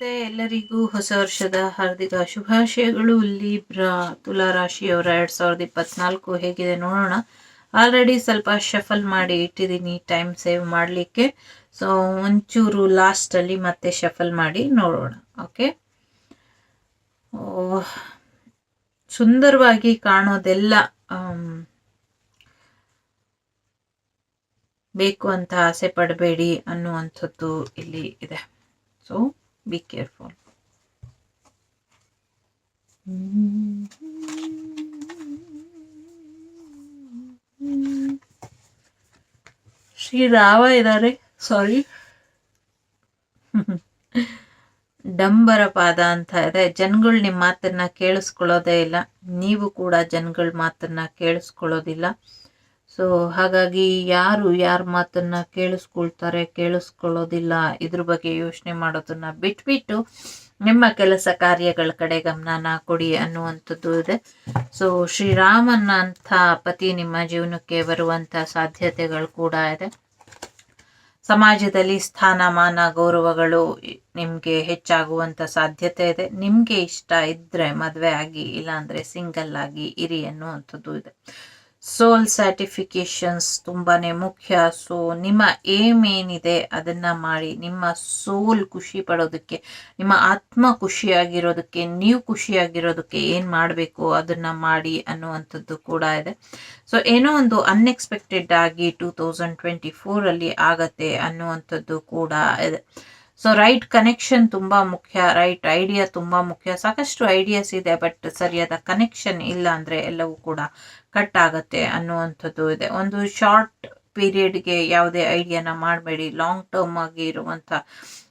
ನಮಸ್ತೆ ಎಲ್ಲರಿಗೂ ಹೊಸ ವರ್ಷದ ಹಾರ್ದಿಕ ಶುಭಾಶಯಗಳು. ಲೀಬ್ರಾ ತುಲಾ ರಾಶಿಯವರ ಎರಡ್ ಸಾವಿರದ ಇಪ್ಪತ್ನಾಲ್ಕು ಹೇಗಿದೆ ನೋಡೋಣ. ಆಲ್ರೆಡಿ ಸ್ವಲ್ಪ ಶಫಲ್ ಮಾಡಿ ಇಟ್ಟಿದ್ದೀನಿ ಟೈಮ್ ಸೇವ್ ಮಾಡಲಿಕ್ಕೆ. ಸೊ ಒಂಚೂರು ಲಾಸ್ಟಲ್ಲಿ ಮತ್ತೆ ಶಫಲ್ ಮಾಡಿ ನೋಡೋಣ. ಓಕೆ ಸುಂದರವಾಗಿ ಕಾಣೋದೆಲ್ಲ ಬೇಕು ಅಂತ ಆಸೆ ಪಡಬೇಡಿ ಅನ್ನುವಂಥದ್ದು ಇಲ್ಲಿ ಇದೆ. ಸೊ ಬಿ ಶ್ರೀ ರಾವ ಇದ್ದಾರೆ ಸಾರಿ ಡಂಬರ ಪಾದ ಅಂತ ಇದೆ. ಜನಗಳು ನಿಮ್ಮ ಮಾತನ್ನ ಕೇಳಿಸ್ಕೊಳ್ಳೋದೇ ಇಲ್ಲ. ನೀವು ಕೂಡ ಜನಗಳ ಮಾತನ್ನ ಕೇಳಿಸ್ಕೊಳ್ಳೋದಿಲ್ಲ. ಸೊ ಹಾಗಾಗಿ ಯಾರು ಯಾರ ಮಾತನ್ನ ಕೇಳಿಸ್ಕೊಳ್ತಾರೆ, ಕೇಳಿಸ್ಕೊಳ್ಳೋದಿಲ್ಲ, ಇದ್ರ ಬಗ್ಗೆ ಯೋಚನೆ ಮಾಡೋದನ್ನ ಬಿಟ್ಬಿಟ್ಟು ನಿಮ್ಮ ಕೆಲಸ ಕಾರ್ಯಗಳ ಕಡೆ ಗಮನನ ಕೊಡಿ ಅನ್ನುವಂಥದ್ದು ಇದೆ. ಸೊ ಶ್ರೀರಾಮನ ಅಂಥ ಪತಿ ನಿಮ್ಮ ಜೀವನಕ್ಕೆ ಬರುವಂತ ಸಾಧ್ಯತೆಗಳು ಕೂಡ ಇದೆ. ಸಮಾಜದಲ್ಲಿ ಸ್ಥಾನಮಾನ, ಗೌರವಗಳು ನಿಮಗೆ ಹೆಚ್ಚಾಗುವಂತ ಸಾಧ್ಯತೆ ಇದೆ. ನಿಮ್ಗೆ ಇಷ್ಟ ಇದ್ರೆ ಮದುವೆ ಆಗಿ, ಇಲ್ಲಾಂದ್ರೆ ಸಿಂಗಲ್ ಆಗಿ ಇರಿ ಅನ್ನುವಂಥದ್ದು ಇದೆ. ಸೋಲ್ ಸರ್ಟಿಫಿಕೇಶನ್ಸ್ ತುಂಬಾ ಮುಖ್ಯ. ಸೊ ನಿಮ್ಮ ಏಮ್ ಏನಿದೆ ಅದನ್ನ ಮಾಡಿ, ನಿಮ್ಮ ಸೋಲ್ ಖುಷಿ ಪಡೋದಕ್ಕೆ, ನಿಮ್ಮ ಆತ್ಮ ಖುಷಿಯಾಗಿರೋದಕ್ಕೆ, ನೀವು ಖುಷಿಯಾಗಿರೋದಕ್ಕೆ ಏನ್ ಮಾಡಬೇಕು ಅದನ್ನ ಮಾಡಿ ಅನ್ನುವಂಥದ್ದು ಕೂಡ ಇದೆ. ಸೊ ಏನೋ ಒಂದು ಅನ್ಎಕ್ಸ್ಪೆಕ್ಟೆಡ್ ಆಗಿ ಟೂ ತೌಸಂಡ್ ಟ್ವೆಂಟಿ ಫೋರಲ್ಲಿ ಆಗತ್ತೆ ಅನ್ನುವಂಥದ್ದು ಕೂಡ ಇದೆ. ಸೊ ರೈಟ್ ಕನೆಕ್ಷನ್ ತುಂಬ ಮುಖ್ಯ ರೈಟ್ ಐಡಿಯಾ ತುಂಬ ಮುಖ್ಯ. ಸಾಕಷ್ಟು ಐಡಿಯಾಸ್ ಇದೆ ಬಟ್ ಸರಿಯಾದ ಕನೆಕ್ಷನ್ ಇಲ್ಲ ಅಂದ್ರೆ ಎಲ್ಲವೂ ಕೂಡ ಕಟ್ ಆಗುತ್ತೆ ಅನ್ನುವಂಥದ್ದು ಇದೆ. ಒಂದು ಶಾರ್ಟ್ ಪೀರಿಯಡ್ಗೆ ಯಾವುದೇ ಐಡಿಯಾನ ಮಾಡಬೇಡಿ. ಲಾಂಗ್ ಟರ್ಮ್ ಆಗಿ ಇರುವಂಥ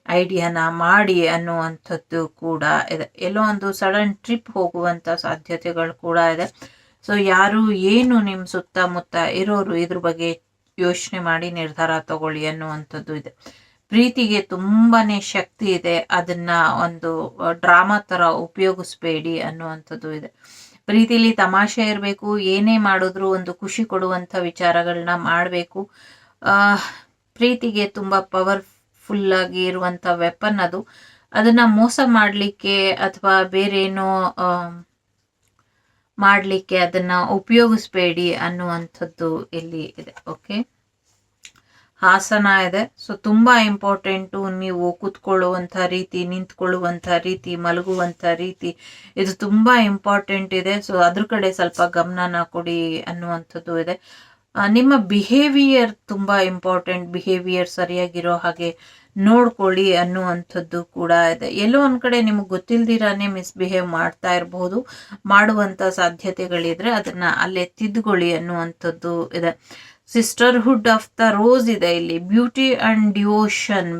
ಐಡಿಯಾನ ಮಾಡಿ ಅನ್ನುವಂಥದ್ದು ಕೂಡ ಇದೆ. ಎಲ್ಲೋ ಒಂದು ಸಡನ್ ಟ್ರಿಪ್ ಹೋಗುವಂತ ಸಾಧ್ಯತೆಗಳು ಕೂಡ ಇದೆ. ಸೊ ಯಾರು ಏನು ನಿಮ್ಮ ಸುತ್ತಮುತ್ತ ಇರೋರು ಇದ್ರ ಬಗ್ಗೆ ಯೋಚನೆ ಮಾಡಿ ನಿರ್ಧಾರ ತಗೊಳ್ಳಿ ಅನ್ನುವಂಥದ್ದು ಇದೆ. ಪ್ರೀತಿಗೆ ತುಂಬಾನೇ ಶಕ್ತಿ ಇದೆ. ಅದನ್ನ ಒಂದು ಡ್ರಾಮಾ ತರ ಉಪಯೋಗಿಸ್ಬೇಡಿ ಅನ್ನುವಂಥದ್ದು ಇದೆ. ಪ್ರೀತಿಲಿ ತಮಾಷೆ ಇರಬೇಕು, ಏನೇ ಮಾಡಿದ್ರು ಒಂದು ಖುಷಿ ಕೊಡುವಂಥ ವಿಚಾರಗಳನ್ನ ಮಾಡಬೇಕು. ಪ್ರೀತಿಗೆ ತುಂಬ ಪವರ್ಫುಲ್ ಆಗಿ ಇರುವಂಥ ವೆಪನ್ ಅದು. ಅದನ್ನ ಮೋಸ ಮಾಡಲಿಕ್ಕೆ ಅಥವಾ ಬೇರೇನೋ ಮಾಡಲಿಕ್ಕೆ ಅದನ್ನ ಉಪಯೋಗಿಸ್ಬೇಡಿ ಅನ್ನುವಂಥದ್ದು ಇಲ್ಲಿ ಇದೆ ಓಕೆ ಹಾಸನ ಇದೆ. ಸೊ ತುಂಬಾ ಇಂಪಾರ್ಟೆಂಟು ನೀವು ಕೂತ್ಕೊಳ್ಳುವಂಥ ರೀತಿ, ನಿಂತ್ಕೊಳ್ಳುವಂಥ ರೀತಿ, ಮಲಗುವಂಥ ರೀತಿ, ಇದು ತುಂಬಾ ಇಂಪಾರ್ಟೆಂಟ್ ಇದೆ. ಸೊ ಅದ್ರ ಕಡೆ ಸ್ವಲ್ಪ ಗಮನನ ಕೊಡಿ ಅನ್ನುವಂಥದ್ದು ಇದೆ. ನಿಮ್ಮ ಬಿಹೇವಿಯರ್ ತುಂಬಾ ಇಂಪಾರ್ಟೆಂಟ್ ಬಿಹೇವಿಯರ್ ಸರಿಯಾಗಿರೋ ಹಾಗೆ ನೋಡ್ಕೊಳ್ಳಿ ಅನ್ನುವಂಥದ್ದು ಕೂಡ ಇದೆ. ಎಲ್ಲೋ ಒಂದು ಕಡೆ ನಿಮಗೆ ಗೊತ್ತಿಲ್ದಿರಾನೆ ಮಿಸ್ಬಿಹೇವ್ ಮಾಡ್ತಾ ಇರಬಹುದು ಮಾಡುವಂತ ಸಾಧ್ಯತೆಗಳಿದ್ರೆ ಅದನ್ನ ಅಲ್ಲೇ ತಿದ್ದುಕೊಳ್ಳಿ ಅನ್ನುವಂಥದ್ದು ಇದೆ. ಸಿಸ್ಟರ್ಹುಡ್ ಆಫ್ ದ ರೋಸ್ ಇದೆ ಇಲ್ಲಿ ಬ್ಯೂಟಿ ಅಂಡ್ ಡಿವೋಷನ್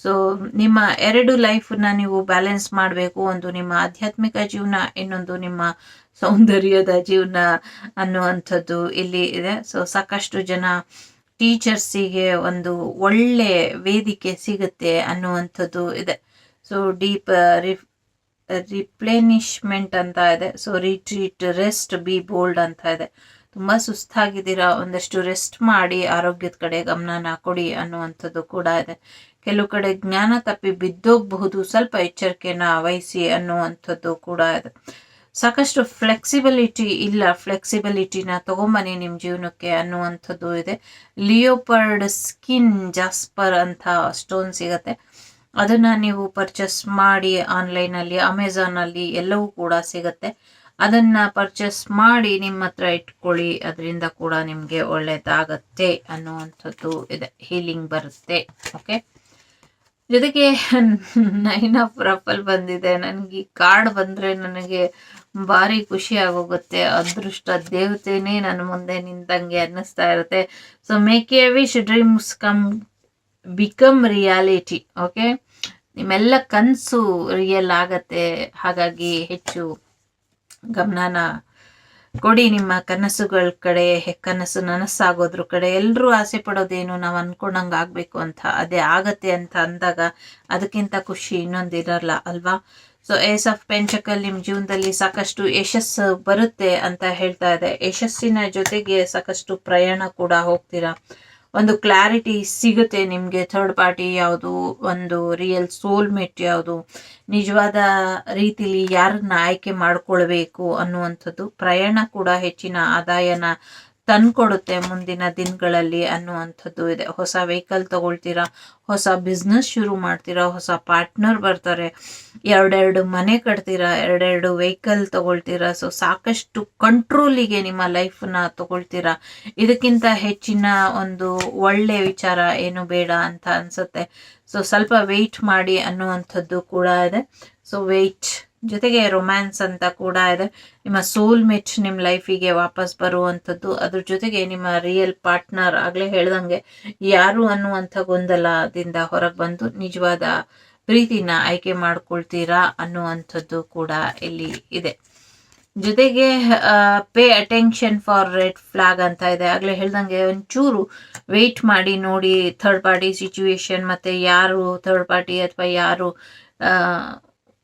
ಸೊ ನಿಮ್ಮ ಎರಡು ಲೈಫನ್ನ ನೀವು ಬ್ಯಾಲೆನ್ಸ್ ಮಾಡಬೇಕು, ಒಂದು ನಿಮ್ಮ ಆಧ್ಯಾತ್ಮಿಕ ಜೀವನ, ಇನ್ನೊಂದು ನಿಮ್ಮ ಸೌಂದರ್ಯದ ಜೀವನ ಅನ್ನುವಂಥದ್ದು ಇಲ್ಲಿ ಇದೆ. ಸೊ ಸಾಕಷ್ಟು ಜನ ಟೀಚರ್ಸಿಗೆ ಒಂದು ಒಳ್ಳೆ ವೇದಿಕೆ ಸಿಗುತ್ತೆ ಅನ್ನುವಂಥದ್ದು ಇದೆ. ಸೊ ಡೀಪ್ ರಿಪ್ಲೇನಿಶ್ಮೆಂಟ್ ಅಂತ ಇದೆ. So retreat rest be bold ಅಂತ ಇದೆ. ತುಂಬಾ ಸುಸ್ತಾಗಿದ್ದೀರಾ? ಒಂದಷ್ಟು ರೆಸ್ಟ್ ಮಾಡಿ, ಆರೋಗ್ಯದ ಕಡೆ ಗಮನನ ಕೊಡಿ ಅನ್ನುವಂಥದ್ದು ಕೂಡ ಇದೆ. ಕೆಲವು ಕಡೆ ಜ್ಞಾನ ತಪ್ಪಿ ಬಿದ್ದೋಗಬಹುದು, ಸ್ವಲ್ಪ ಎಚ್ಚರಿಕೆನ ವಹಿಸಿ ಅನ್ನುವಂಥದ್ದು ಕೂಡ ಇದೆ. ಸಾಕಷ್ಟು ಫ್ಲೆಕ್ಸಿಬಿಲಿಟಿ ಇಲ್ಲ. ಫ್ಲೆಕ್ಸಿಬಿಲಿಟಿನ ತಗೊಂಬನ್ನಿ ನಿಮ್ಮ ಜೀವನಕ್ಕೆ ಅನ್ನುವಂಥದ್ದು ಇದೆ. ಲಿಯೋಪರ್ಡ್ ಸ್ಕಿನ್ ಜಾಸ್ಪರ್ ಅಂತ ಸ್ಟೋನ್ ಸಿಗತ್ತೆ. ಅದನ್ನು ನೀವು ಪರ್ಚೇಸ್ ಮಾಡಿ ಆನ್ಲೈನಲ್ಲಿ ಅಮೆಝಾನಲ್ಲಿ ಎಲ್ಲವೂ ಕೂಡ ಸಿಗತ್ತೆ. ಅದನ್ನ ಪರ್ಚೇಸ್ ಮಾಡಿ ನಿಮ್ಮ ಹತ್ರ ಇಟ್ಕೊಳ್ಳಿ, ಅದರಿಂದ ಕೂಡ ನಿಮಗೆ ಒಳ್ಳೆಯದಾಗತ್ತೆ ಅನ್ನುವಂಥದ್ದು ಇದೆ ಹೀಲಿಂಗ್ ಬರುತ್ತೆ ಓಕೆ ಜೊತೆಗೆ ನೈನ್ ಆಫ್ ರಫಲ್ ಬಂದಿದೆ, ನನಗೆ ಈ ಕಾರ್ಡ್ ಬಂದ್ರೆ ನನಗೆ ಭಾರಿ ಖುಷಿ ಆಗೋಗುತ್ತೆ, ಅದೃಷ್ಟ ದೇವತೆನೇ ನನ್ನ ಮುಂದೆ ನಿಂತಂಗೆ ಅನ್ನಿಸ್ತಾ ಇರುತ್ತೆ. So make a wish dreams come become reality okay ನಿಮ್ಮೆಲ್ಲ ಕನಸು ರಿಯಲ್ ಆಗತ್ತೆ, ಹಾಗಾಗಿ ಹೆಚ್ಚು ಗಮನನ ಕೊಡಿ ನಿಮ್ಮ ಕನಸುಗಳ ಕಡೆ ಕನಸು ನನಸಾಗೋದ್ರ ಕಡೆ. ಎಲ್ಲರೂ ಆಸೆ ಪಡೋದೇನು ನಾವು ಅನ್ಕೊಂಡಂಗ ಆಗ್ಬೇಕು ಅಂತ. ಅದೇ ಆಗತ್ತೆ ಅಂತ ಅಂದಾಗ ಅದಕ್ಕಿಂತ ಖುಷಿ ಇನ್ನೊಂದಿರಲ್ಲ ಅಲ್ವಾ? ಸೊ ಏಸ್ ಆಫ್ ಪೆಂಚಕಲ್ ನಿಮ್ಮ ಜೀವನದಲ್ಲಿ ಸಾಕಷ್ಟು ಯಶಸ್ಸು ಬರುತ್ತೆ ಅಂತ ಹೇಳ್ತಾ ಇದೆ. ಯಶಸ್ಸಿನ ಜೊತೆಗೆ ಸಾಕಷ್ಟು ಪ್ರಯಾಣ ಕೂಡ ಹೋಗ್ತೀರಾ? ಒಂದು ಕ್ಲಾರಿಟಿ ಸಿಗುತ್ತೆ ನಿಮಗೆ ಥರ್ಡ್ ಪಾರ್ಟಿ ಯಾವುದು, ಒಂದು ರಿಯಲ್ ಸೋಲ್ಮೇಟ್ ಯಾವುದು, ನಿಜವಾದ ರೀತಿಲಿ ಯಾರನ್ನ ಆಯ್ಕೆ ಮಾಡ್ಕೊಳ್ಬೇಕು ಅನ್ನುವಂಥದ್ದು ಪ್ರಯಾಣ ಕೂಡ ಹೆಚ್ಚಿನ ಆದಾಯನ ತಂದ್ಕೊಡುತ್ತೆ ಮುಂದಿನ ದಿನಗಳಲ್ಲಿ ಅನ್ನುವಂಥದ್ದು ಇದೆ. ಹೊಸ ವೆಹಿಕಲ್ ತಗೊಳ್ತೀರಾ, ಹೊಸ ಬಿಸ್ನೆಸ್ ಶುರು ಮಾಡ್ತೀರಾ, ಹೊಸ ಪಾರ್ಟ್ನರ್ ಬರ್ತಾರೆ, ಎರಡೆರಡು ಮನೆ ಕಟ್ತೀರಾ, ಎರಡೆರಡು ವೆಹಿಕಲ್ ತಗೊಳ್ತೀರಾ, ಸೊ ಸಾಕಷ್ಟು ಕಂಟ್ರೋಲಿಗೆ ನಿಮ್ಮ ಲೈಫನ್ನ ತಗೊಳ್ತೀರಾ? ಇದಕ್ಕಿಂತ ಹೆಚ್ಚಿನ ಒಂದು ಒಳ್ಳೆ ವಿಚಾರ ಏನು ಬೇಡ ಅಂತ ಅನ್ಸುತ್ತೆ. ಸೊ ಸ್ವಲ್ಪ ವೆಯ್ಟ್ ಮಾಡಿ ಅನ್ನುವಂಥದ್ದು ಕೂಡ ಇದೆ. ಸೊ ವೆಯ್ಟ್ ಜೊತೆಗೆ ರೊಮ್ಯಾನ್ಸ್ ಅಂತ ಕೂಡ ಇದೆ. ನಿಮ್ಮ ಸೋಲ್ ಮೆಚ್ ನಿಮ್ಮ ಲೈಫಿಗೆ ವಾಪಸ್ ಬರುವಂಥದ್ದು, ಅದ್ರ ಜೊತೆಗೆ ನಿಮ್ಮ ರಿಯಲ್ ಪಾರ್ಟ್ನರ್ ಆಗಲೇ ಹೇಳ್ದಂಗೆ ಯಾರು ಅನ್ನುವಂಥ ಗೊಂದಲದಿಂದ ಹೊರಗೆ ಬಂದು ನಿಜವಾದ ಪ್ರೀತಿನ ಆಯ್ಕೆ ಮಾಡ್ಕೊಳ್ತೀರಾ ಅನ್ನುವಂಥದ್ದು ಕೂಡ ಇಲ್ಲಿ ಇದೆ. ಜೊತೆಗೆ pay attention for red flag ಅಂತ ಇದೆ. ಆಗಲೇ ಹೇಳ್ದಂಗೆ ಒಂಚೂರು ವೆಯ್ಟ್ ಮಾಡಿ, ನೋಡಿ ಥರ್ಡ್ ಪಾರ್ಟಿ ಸಿಚುವೇಶನ್ ಮತ್ತು ಯಾರು ಥರ್ಡ್ ಪಾರ್ಟಿ ಅಥವಾ ಯಾರು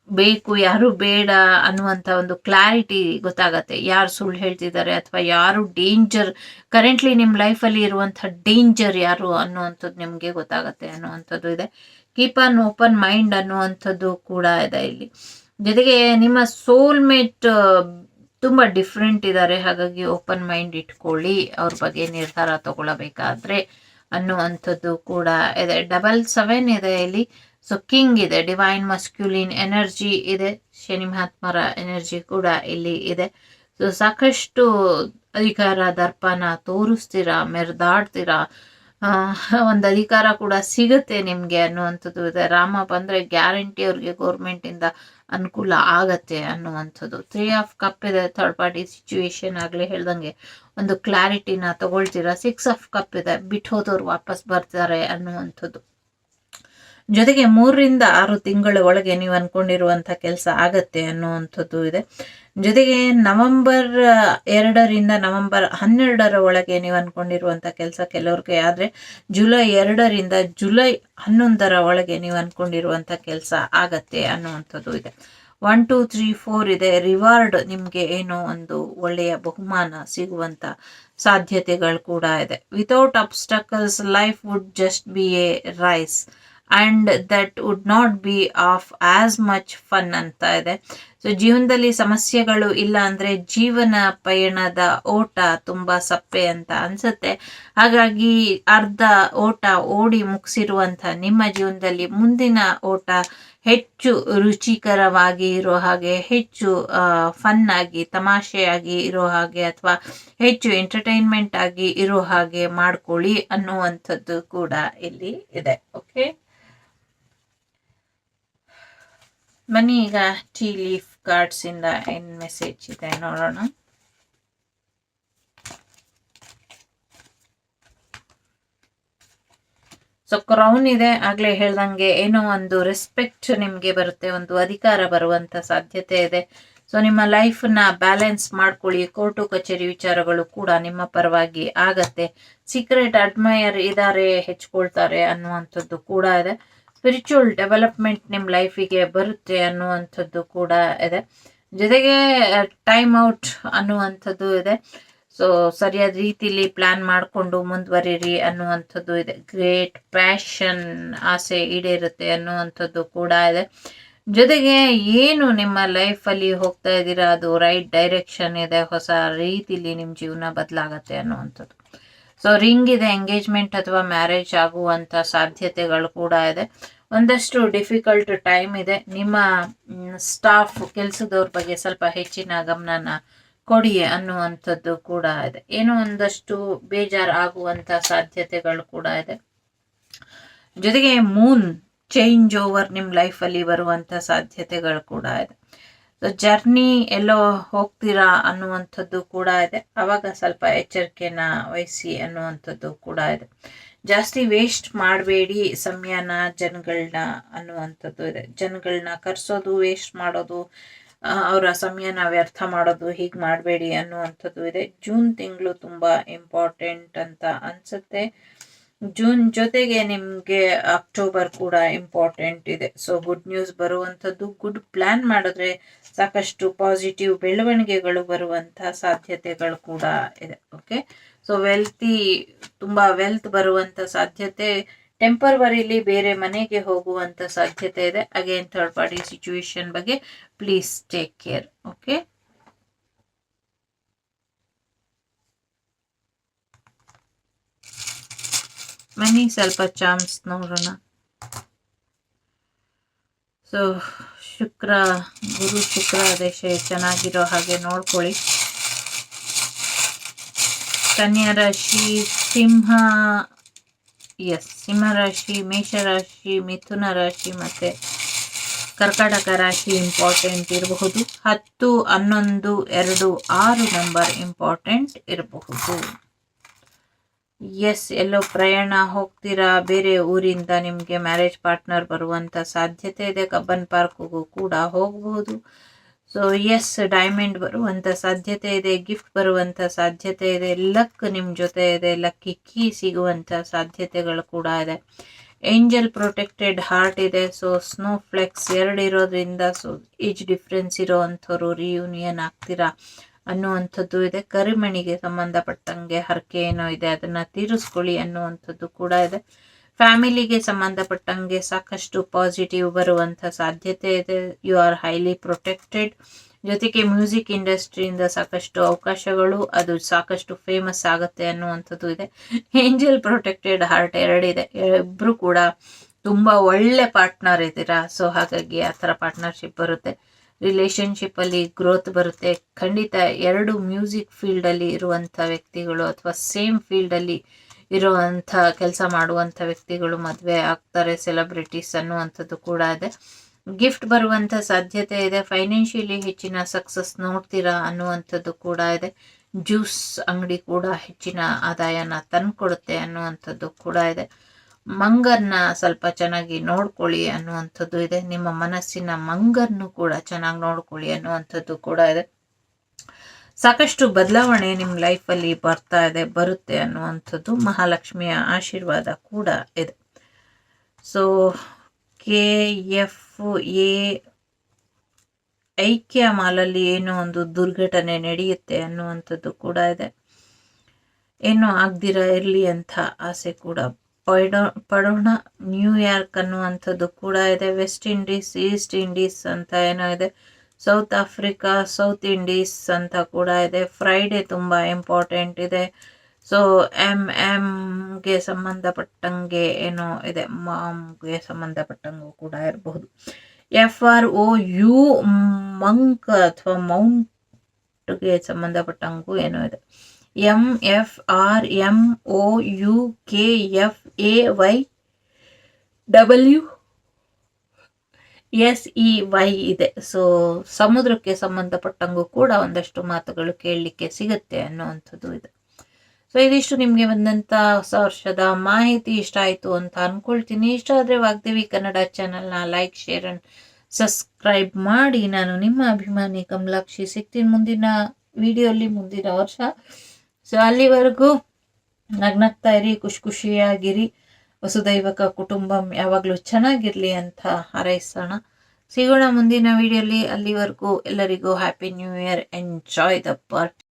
ಬೇಕು, ಯಾರು ಬೇಡ ಅನ್ನುವಂಥ ಒಂದು ಕ್ಲಾರಿಟಿ ಗೊತ್ತಾಗತ್ತೆ. ಯಾರು ಸುಳ್ಳು ಹೇಳ್ತಿದ್ದಾರೆ ಅಥವಾ ಯಾರು ಡೇಂಜರ್ ಕರೆಂಟ್ಲಿ ನಿಮ್ಮ ಲೈಫಲ್ಲಿ ಇರುವಂಥ ಡೇಂಜರ್ ಯಾರು ಅನ್ನುವಂಥದ್ದು ನಿಮಗೆ ಗೊತ್ತಾಗತ್ತೆ ಅನ್ನುವಂಥದ್ದು ಇದೆ. ಕೀಪ್ ಅನ್ ಓಪನ್ ಮೈಂಡ್ ಅನ್ನುವಂಥದ್ದು ಕೂಡ ಇದೆ ಇಲ್ಲಿ. ಜೊತೆಗೆ ನಿಮ್ಮ ಸೋಲ್ಮೇಟ್ ತುಂಬ ಡಿಫ್ರೆಂಟ್ ಇದ್ದಾರೆ. ಹಾಗಾಗಿ ಓಪನ್ ಮೈಂಡ್ ಇಟ್ಕೊಳ್ಳಿ. ಅವ್ರ ಬಗ್ಗೆ ನಿರ್ಧಾರ ತಗೊಳ್ಳಬೇಕಾದ್ರೆ ಅನ್ನುವಂಥದ್ದು ಕೂಡ ಇದೆ. ಡಬಲ್ ಸೆವೆನ್ ಇದೆ ಇಲ್ಲಿ. ಸೊ ಕಿಂಗ್ ಇದೆ ಡಿವೈನ್ ಮಸ್ಕ್ಯುಲಿನ್ ಎನರ್ಜಿ ಇದೆ ಶನಿ ಮಹಾತ್ಮರ ಎನರ್ಜಿ ಕೂಡ ಇಲ್ಲಿ ಇದೆ. ಸೊ ಸಾಕಷ್ಟು ಅಧಿಕಾರ, ದರ್ಪಣ ತೋರಿಸ್ತೀರಾ, ಮೆರೆದಾಡ್ತೀರಾ? ಒಂದು ಅಧಿಕಾರ ಕೂಡ ಸಿಗುತ್ತೆ ನಿಮಗೆ ಅನ್ನುವಂಥದ್ದು ಇದೆ. ರಾಮ ಬಂದರೆ ಗ್ಯಾರಂಟಿ ಅವ್ರಿಗೆ ಗೌರ್ಮೆಂಟಿಂದ ಅನುಕೂಲ ಆಗತ್ತೆ ಅನ್ನುವಂಥದ್ದು. ತ್ರೀ ಆಫ್ ಕಪ್ ಇದೆ ಥರ್ಡ್ ಪಾರ್ಟಿ ಸಿಚುವೇಶನ್ ಆಗಲಿ ಹೇಳ್ದಂಗೆ. ಒಂದು ಕ್ಲಾರಿಟಿನ ತಗೊಳ್ತೀರಾ? ಸಿಕ್ಸ್ ಆಫ್ ಕಪ್ ಇದೆ ಬಿಟ್ಟು ಹೋದವ್ರು ವಾಪಸ್ ಬರ್ತಾರೆ ಅನ್ನುವಂಥದ್ದು. ಜೊತೆಗೆ ಮೂರರಿಂದ ಆರು ತಿಂಗಳ ಒಳಗೆ ನೀವು ಅನ್ಕೊಂಡಿರುವಂಥ ಕೆಲಸ ಆಗತ್ತೆ ಅನ್ನುವಂಥದ್ದು ಇದೆ. ಜೊತೆಗೆ ನವೆಂಬರ್ ಎರಡರಿಂದ ನವೆಂಬರ್ ಹನ್ನೆರಡರ ಒಳಗೆ ನೀವು ಅನ್ಕೊಂಡಿರುವಂಥ ಕೆಲಸ ಕೆಲವ್ರಿಗೆ ಆದರೆ ಜುಲೈ ಎರಡರಿಂದ ಜುಲೈ ಹನ್ನೊಂದರ ಒಳಗೆ ನೀವು ಅನ್ಕೊಂಡಿರುವಂಥ ಕೆಲಸ ಆಗತ್ತೆ ಅನ್ನುವಂಥದ್ದು ಇದೆ. ಒನ್, ಟೂ, ತ್ರೀ, ಫೋರ್ ಇದೆ. ರಿವಾರ್ಡ್ ನಿಮಗೆ ಏನೋ ಒಂದು ಒಳ್ಳೆಯ ಬಹುಮಾನ ಸಿಗುವಂಥ ಸಾಧ್ಯತೆಗಳು ಕೂಡ ಇದೆ. Without obstacles life would just be a rise and that would not be half as much fun ಅಂತ ಇದೆ. ಸೊ ಜೀವನದಲ್ಲಿ ಸಮಸ್ಯೆಗಳು ಇಲ್ಲ ಅಂದರೆ ಜೀವನ ಪಯಣದ ಓಟ ತುಂಬ ಸಪ್ಪೆ ಅಂತ ಅನಿಸುತ್ತೆ. ಹಾಗಾಗಿ ಅರ್ಧ ಓಟ ಓಡಿ ಮುಗಿಸಿರುವಂಥ ನಿಮ್ಮ ಜೀವನದಲ್ಲಿ ಮುಂದಿನ ಓಟ ಹೆಚ್ಚು ರುಚಿಕರವಾಗಿ ಇರೋ ಹಾಗೆ, ಹೆಚ್ಚು ಫನ್ನಾಗಿ ತಮಾಷೆಯಾಗಿ ಇರೋ ಹಾಗೆ ಅಥವಾ ಹೆಚ್ಚು ಎಂಟರ್ಟೈನ್ಮೆಂಟ್ ಆಗಿ ಇರೋ ಹಾಗೆ ಮಾಡ್ಕೊಳ್ಳಿ ಅನ್ನುವಂಥದ್ದು ಕೂಡ ಇಲ್ಲಿ ಇದೆ. ಓಕೆ ಬನ್ನಿ ಈಗ ಟೀ ಲೀಫ್ ಕಾರ್ಡ್ಸ್ ಇಂದ ಏನ್ ಮೆಸೇಜ್ ಇದೆ ನೋಡೋಣ. ಸೊ ಕ್ರೌನ್ ಇದೆ, ಆಗ್ಲೇ ಹೇಳ್ದಂಗೆ ಏನೋ ಒಂದು ರೆಸ್ಪೆಕ್ಟ್ ನಿಮಗೆ ಬರುತ್ತೆ, ಒಂದು ಅಧಿಕಾರ ಬರುವಂತ ಸಾಧ್ಯತೆ ಇದೆ. ಸೊ ನಿಮ್ಮ ಲೈಫ್ನ ಬ್ಯಾಲೆನ್ಸ್ ಮಾಡ್ಕೊಳ್ಳಿ ಕೋರ್ಟು ಕಚೇರಿ ವಿಚಾರಗಳು ಕೂಡ ನಿಮ್ಮ ಪರವಾಗಿ ಆಗತ್ತೆ. ಸೀಕ್ರೆಟ್ ಅಡ್ಮೈಯರ್ ಇದಾರೆ, ಹೆಚ್ಕೊಳ್ತಾರೆ ಅನ್ನುವಂಥದ್ದು ಕೂಡ ಇದೆ. ಸ್ಪಿರಿಚುವಲ್ ಡೆವಲಪ್ಮೆಂಟ್ ನಿಮ್ಮ ಲೈಫಿಗೆ ಬರುತ್ತೆ ಅನ್ನುವಂಥದ್ದು ಕೂಡ ಇದೆ. ಜೊತೆಗೆ ಟೈಮ್ ಔಟ್ ಅನ್ನುವಂಥದ್ದು ಇದೆ. ಸೊ ಸರಿಯಾದ ರೀತಿಲಿ ಪ್ಲಾನ್ ಮಾಡಿಕೊಂಡು ಮುಂದುವರಿರಿ ಅನ್ನುವಂಥದ್ದು ಇದೆ. ಗ್ರೇಟ್ ಪ್ಯಾಷನ್ ಆಸೆ ಈಡೇರುತ್ತೆ ಅನ್ನುವಂಥದ್ದು ಕೂಡ ಇದೆ. ಜೊತೆಗೆ ಏನು ನಿಮ್ಮ ಲೈಫಲ್ಲಿ ಹೋಗ್ತಾ ಇದ್ದೀರಾ, ಅದು ರೈಟ್ ಡೈರೆಕ್ಷನ್ ಇದೆ, ಹೊಸ ರೀತಿಲಿ ನಿಮ್ಮ ಜೀವನ ಬದಲಾಗತ್ತೆ ಅನ್ನುವಂಥದ್ದು. ಸೊ ರಿಂಗ್ ಇದೆ ಎಂಗೇಜ್ಮೆಂಟ್ ಅಥವಾ ಮ್ಯಾರೇಜ್ ಆಗುವಂಥ ಸಾಧ್ಯತೆಗಳು ಕೂಡ ಇದೆ. ಒಂದಷ್ಟು ಡಿಫಿಕಲ್ಟ್ ಟೈಮ್ ಇದೆ. ನಿಮ್ಮ ಸ್ಟಾಫ್ ಕೆಲಸದವ್ರ ಬಗ್ಗೆ ಸ್ವಲ್ಪ ಹೆಚ್ಚಿನ ಗಮನನ ಕೊಡಿ ಅನ್ನುವಂಥದ್ದು ಕೂಡ ಇದೆ. ಏನೋ ಒಂದಷ್ಟು ಬೇಜಾರು ಆಗುವಂಥ ಸಾಧ್ಯತೆಗಳು ಕೂಡ ಇದೆ. ಜೊತೆಗೆ ಮೂನ್ ಚೇಂಜ್ ಓವರ್ ನಿಮ್ಮ ಲೈಫಲ್ಲಿ ಬರುವಂಥ ಸಾಧ್ಯತೆಗಳು ಕೂಡ ಇದೆ. ಜರ್ನಿ ಎಲ್ಲೋ ಹೋಗ್ತೀರಾ ಅನ್ನುವಂಥದ್ದು ಕೂಡ ಇದೆ. ಅವಾಗ ಸ್ವಲ್ಪ ಎಚ್ಚರಿಕೆನ ವಹಿಸಿ ಅನ್ನುವಂಥದ್ದು ಕೂಡ ಇದೆ. ಜಾಸ್ತಿ ವೇಸ್ಟ್ ಮಾಡಬೇಡಿ ಸಮಯನ ಜನಗಳನ್ನ ಅನ್ನುವಂಥದ್ದು ಇದೆ. ಜನಗಳನ್ನ ಕರೆಸೋದು ವೇಸ್ಟ್ ಮಾಡೋದು ಅವರ ಸಮಯನ ವ್ಯರ್ಥ ಮಾಡೋದು, ಹೀಗೆ ಮಾಡಬೇಡಿ ಅನ್ನುವಂಥದ್ದು ಇದೆ. ಜೂನ್ ತಿಂಗಳು ತುಂಬ ಇಂಪಾರ್ಟೆಂಟ್ ಅಂತ ಅನ್ಸುತ್ತೆ. ಜೂನ್ ಜೊತೆಗೆ ನಿಮಗೆ ಅಕ್ಟೋಬರ್ ಕೂಡ ಇಂಪಾರ್ಟೆಂಟ್ ಇದೆ. ಸೊ ಗುಡ್ ನ್ಯೂಸ್ ಬರುವಂಥದ್ದು ಗುಡ್ ಪ್ಲ್ಯಾನ್ ಮಾಡಿದ್ರೆ ಸಾಕಷ್ಟು ಪಾಸಿಟಿವ್ ಬೆಳವಣಿಗೆಗಳು ಬರುವಂಥ ಸಾಧ್ಯತೆಗಳು ಕೂಡ ಇದೆ. ಓಕೆ ಸೊ ವೆಲ್ತಿ ತುಂಬಾ ವೆಲ್ತ್ ಬರುವಂತ ಸಾಧ್ಯತೆ ಟೆಂಪರ್ವರಿಲಿ ಬೇರೆ ಮನೆಗೆ ಹೋಗುವಂತ ಸಾಧ್ಯತೆ ಇದೆ. ಅಗೇನ್ ಥರ್ಡ್ ಪಾರ್ಟಿ ಸಿಚುವೇಶನ್ ಬಗ್ಗೆ please take care okay money ಸ್ವಲ್ಪ ಚಾಮ್ಸ್ ನೋಡೋಣ ಸೊ ಶುಕ್ರ ಗುರು ಶುಕ್ರ ದೇಶ ಚೆನ್ನಾಗಿರೋ ಹಾಗೆ ನೋಡ್ಕೊಳ್ಳಿ. ಕನ್ಯಾ ರಾಶಿ ಸಿಂಹ ಎಸ್ ಸಿಂಹ ರಾಶಿ ಮೇಷರಾಶಿ ಮಿಥುನ ರಾಶಿ ಮತ್ತು ಕರ್ಕಾಟಕ ರಾಶಿ ಇಂಪಾರ್ಟೆಂಟ್ ಇರಬಹುದು. ಹತ್ತು, ಹನ್ನೊಂದು, ಎರಡು, ಆರು ನಂಬರ್ ಇಂಪಾರ್ಟೆಂಟ್ ಇರಬಹುದು. ಎಸ್, ಎಲ್ಲೋ ಪ್ರಯಾಣ ಹೋಗ್ತೀರಾ? ಬೇರೆ ಊರಿಂದ ನಿಮಗೆ ಮ್ಯಾರೇಜ್ ಪಾರ್ಟ್ನರ್ ಬರುವಂಥ ಸಾಧ್ಯತೆ ಇದೆ? ಕಬ್ಬನ್ ಪಾರ್ಕ್ಗೂ ಕೂಡ ಹೋಗಬಹುದು ಸೊ ಎಸ್ ಡೈಮಂಡ್ ಬರುವಂಥ ಸಾಧ್ಯತೆ ಇದೆ ಗಿಫ್ಟ್ ಬರುವಂಥ ಸಾಧ್ಯತೆ ಇದೆ ಲಕ್ ನಿಮ್ಮ ಜೊತೆ ಇದೆ ಲಕ್ಕಿ ಕೀ ಸಿಗುವಂಥ ಸಾಧ್ಯತೆಗಳು ಕೂಡ ಇದೆ. ಏಂಜಲ್ ಪ್ರೊಟೆಕ್ಟೆಡ್ ಹಾರ್ಟ್ ಇದೆ ಸೊ ಸ್ನೋ ಫ್ಲೆಕ್ಸ್ ಎರಡು ಇರೋದ್ರಿಂದ ಸೊ ಏಜ್ ಡಿಫ್ರೆನ್ಸ್ ಇರೋ ಅಂಥವ್ರು ರಿಯೂನಿಯನ್ ಆಗ್ತೀರಾ? ಅನ್ನುವಂಥದ್ದು ಇದೆ. ಕರಿಮಣಿಗೆ ಸಂಬಂಧಪಟ್ಟಂಗೆ ಹರಕೆ ಏನೋ ಇದೆ. ಅದನ್ನ ತೀರಿಸ್ಕೊಳ್ಳಿ ಅನ್ನುವಂಥದ್ದು ಕೂಡ ಇದೆ. ಫ್ಯಾಮಿಲಿಗೆ ಸಂಬಂಧಪಟ್ಟಂಗೆ ಸಾಕಷ್ಟು ಪಾಸಿಟಿವ್ ಬರುವಂಥ ಸಾಧ್ಯತೆ ಇದೆ. ಯು ಆರ್ ಹೈಲಿ ಪ್ರೊಟೆಕ್ಟೆಡ್ ಜೊತೆಗೆ ಮ್ಯೂಸಿಕ್ ಇಂಡಸ್ಟ್ರಿಯಿಂದ ಸಾಕಷ್ಟು ಅವಕಾಶಗಳು, ಅದು ಸಾಕಷ್ಟು ಫೇಮಸ್ ಆಗುತ್ತೆ ಅನ್ನುವಂಥದ್ದು ಇದೆ. ಏಂಜಲ್ ಪ್ರೊಟೆಕ್ಟೆಡ್ ಹಾರ್ಟ್ ಎರಡಿದೆ. ಇಬ್ರು ಕೂಡ ತುಂಬಾ ಒಳ್ಳೆ ಪಾರ್ಟ್ನರ್ ಇದ್ದೀರಾ. ಸೊ ಹಾಗಾಗಿ ಆ ಥರ ಪಾರ್ಟ್ನರ್ಶಿಪ್ ಬರುತ್ತೆ. ರಿಲೇಶನ್ಶಿಪ್ ಅಲ್ಲಿ ಗ್ರೋತ್ ಬರುತ್ತೆ. ಖಂಡಿತ ಎರಡು ಮ್ಯೂಸಿಕ್ ಫೀಲ್ಡ್ ಅಲ್ಲಿ ಇರುವಂತ ವ್ಯಕ್ತಿಗಳು ಅಥವಾ ಸೇಮ್ ಫೀಲ್ಡ್ ಅಲ್ಲಿ ಇರುವಂತ ಕೆಲಸ ಮಾಡುವಂತ ವ್ಯಕ್ತಿಗಳು ಮದುವೆ ಆಗ್ತಾರೆ ಸೆಲೆಬ್ರಿಟೀಸ್ ಅನ್ನುವಂಥದ್ದು ಕೂಡ ಇದೆ. ಗಿಫ್ಟ್ ಬರುವಂತ ಸಾಧ್ಯತೆ ಇದೆ. ಫೈನಾನ್ಷಿಯಲಿ ಹೆಚ್ಚಿನ ಸಕ್ಸಸ್ ನೋಡ್ತೀರಾ ಅನ್ನುವಂಥದ್ದು ಕೂಡ ಇದೆ. ಜ್ಯೂಸ್ ಅಂಗಡಿ ಕೂಡ ಹೆಚ್ಚಿನ ಆದಾಯನ ತಂದ್ಕೊಡುತ್ತೆ ಅನ್ನುವಂಥದ್ದು ಕೂಡ ಇದೆ. ಮಂಗನ್ನ ಸ್ವಲ್ಪ ಚೆನ್ನಾಗಿ ನೋಡ್ಕೊಳ್ಳಿ ಅನ್ನುವಂಥದ್ದು ಇದೆ. ನಿಮ್ಮ ಮನಸ್ಸಿನ ಮಂಗನ್ನು ಕೂಡ ಚೆನ್ನಾಗಿ ನೋಡ್ಕೊಳ್ಳಿ ಅನ್ನುವಂಥದ್ದು ಕೂಡ ಇದೆ. ಸಾಕಷ್ಟು ಬದಲಾವಣೆ ನಿಮ್ಮ ಲೈಫಲ್ಲಿ ಬರ್ತಾ ಇದೆ, ಬರುತ್ತೆ ಅನ್ನುವಂಥದ್ದು ಮಹಾಲಕ್ಷ್ಮಿಯ ಆಶೀರ್ವಾದ ಕೂಡ ಇದೆ. ಸೊ ಕೆ ಎಫ್ ಎ ಐಕ್ಯ ಮಾಲಲ್ಲಿ ಏನೋ ಒಂದು ದುರ್ಘಟನೆ ನಡೆಯುತ್ತೆ ಅನ್ನುವಂಥದ್ದು ಕೂಡ ಇದೆ. ಏನೋ ಆಗ್ದಿರ ಇರಲಿ ಅಂತ ಆಸೆ ಕೂಡ ಪಡೋ, ಪಡೋಣ. ನ್ಯೂಯಾರ್ಕ್ ಅನ್ನುವಂಥದ್ದು ಕೂಡ ಇದೆ. ವೆಸ್ಟ್ ಇಂಡೀಸ್ ಈಸ್ಟ್ ಇಂಡೀಸ್ ಅಂತ ಏನೋ ಇದೆ. ಸೌತ್ ಆಫ್ರಿಕಾ ಸೌತ್ ಇಂಡೀಸ್ ಅಂತ ಕೂಡ ಇದೆ. ಫ್ರೈಡೆ ತುಂಬ ಇಂಪಾರ್ಟೆಂಟ್ ಇದೆ. ಸೊ ಎಂ ಎಮ್ಗೆ ಸಂಬಂಧಪಟ್ಟಂಗೆ ಏನೋ ಇದೆ. ಮಾಮ್ಗೆ ಸಂಬಂಧಪಟ್ಟಂಗೂ ಕೂಡ ಇರಬಹುದು F R O U monk ಅಥವಾ ಮೌಂಟ್ಗೆ ಸಂಬಂಧಪಟ್ಟಂಗೂ ಏನೋ ಇದೆ. M F R M O U K F A Y W S E Y ಇದೆ. ಸೊ ಸಮುದ್ರಕ್ಕೆ ಸಂಬಂಧಪಟ್ಟಂಗೂ ಕೂಡ ಒಂದಷ್ಟು ಮಾತುಗಳು ಕೇಳಲಿಕ್ಕೆ ಸಿಗುತ್ತೆ ಅನ್ನುವಂಥದ್ದು ಇದೆ. ಸೊ ಇದಿಷ್ಟು ನಿಮಗೆ ಬಂದಂಥ ಹೊಸ ವರ್ಷದ ಮಾಹಿತಿ ಇಷ್ಟ ಆಯಿತು ಅಂತ ಅಂದ್ಕೊಳ್ತೀನಿ ಇಷ್ಟ ಆದರೆ ವಾಗ್ದೇವಿ ಕನ್ನಡ ಚಾನಲ್ನ ಲೈಕ್, ಶೇರ್ ಅಂಡ್ ಸಬ್ಸ್ಕ್ರೈಬ್ ಮಾಡಿ. ನಾನು ನಿಮ್ಮ ಅಭಿಮಾನಿ ಕಮಲಾಕ್ಷಿ. ಸಿಗ್ತೀನಿ ಮುಂದಿನ ವಿಡಿಯೋಲಿ ಮುಂದಿನ ವರ್ಷ ಸೊ ಅಲ್ಲಿವರೆಗೂ ನಗ್ನಗ್ತಾ ಇರಿ ಖುಷಿ ಖುಷಿಯಾಗಿರಿ ವಸುದೈವಕ ಕುಟುಂಬಂ ಯಾವಾಗಲೂ ಚೆನ್ನಾಗಿರಲಿ ಅಂತ ಹಾರೈಸೋಣ. ಸಿಗೋಣ ಮುಂದಿನ ವಿಡಿಯೋಲಿ. ಅಲ್ಲಿವರೆಗೂ ಎಲ್ಲರಿಗೂ happy new year enjoy the party